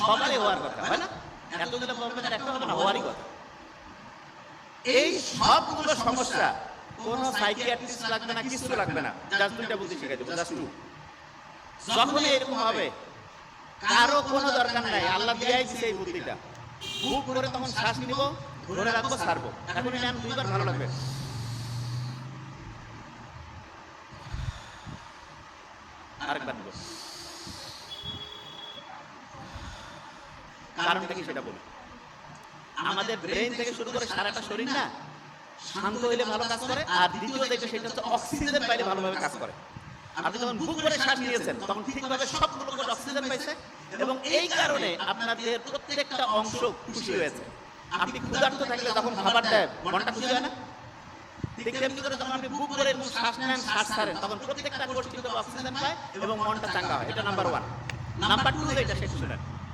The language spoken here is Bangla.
সবারই হওয়ার কথা, হয় না? একটা হবে না, হওয়ারই কথা। এই সবগুলো সমস্যা কোনো সাইকিয়াট্রিস্ট লাগবে না, কিছু লাগবে না। জাস্ট দুইটা বুদ্ধি শিখাই দেবো জাস্ট যখন এরকম হবে, কারও কোনো দরকার নাই। আল্লাহ দিয়াই দিছে এই বুদ্ধিটা। বুক করে তখন শ্বাস নিব, ধরে রাখব ছাড়বো এখন দুইবার ভালো লাগবে। আরেকবার নিব। কারণটা কি সেটা বলি। আমাদের ব্রেন থেকে শুরু করে সারাটা শরীর না শান্ত হইলে ভালো কাজ করে আর দ্বিতীয় যেটা সেটা হচ্ছে অক্সিজেন পাইলে ভালোভাবে কাজ করে। আপনি যখন বুক করে শ্বাস নিয়েছেন তখন ঠিকভাবে সবগুলো অক্সিজেন পাইছে এবং এই কারণে আপনার দেহের প্রত্যেকটা অংশ খুশি হয়েছে। আপনি ক্ষুধার্ত থাকলে তখন খাবার দেয় মনটা খুশি হয় না? ঠিক তেমনি করে যখন আপনি বুক করে শ্বাস নেন শ্বাস ছাড়েন তখন প্রত্যেকটা কিন্তু অক্সিজেন পায় এবং মনটা চাঙ্গা হয় এটা নাম্বার ওয়ান নাম্বার টু এটা শেষ শুনেন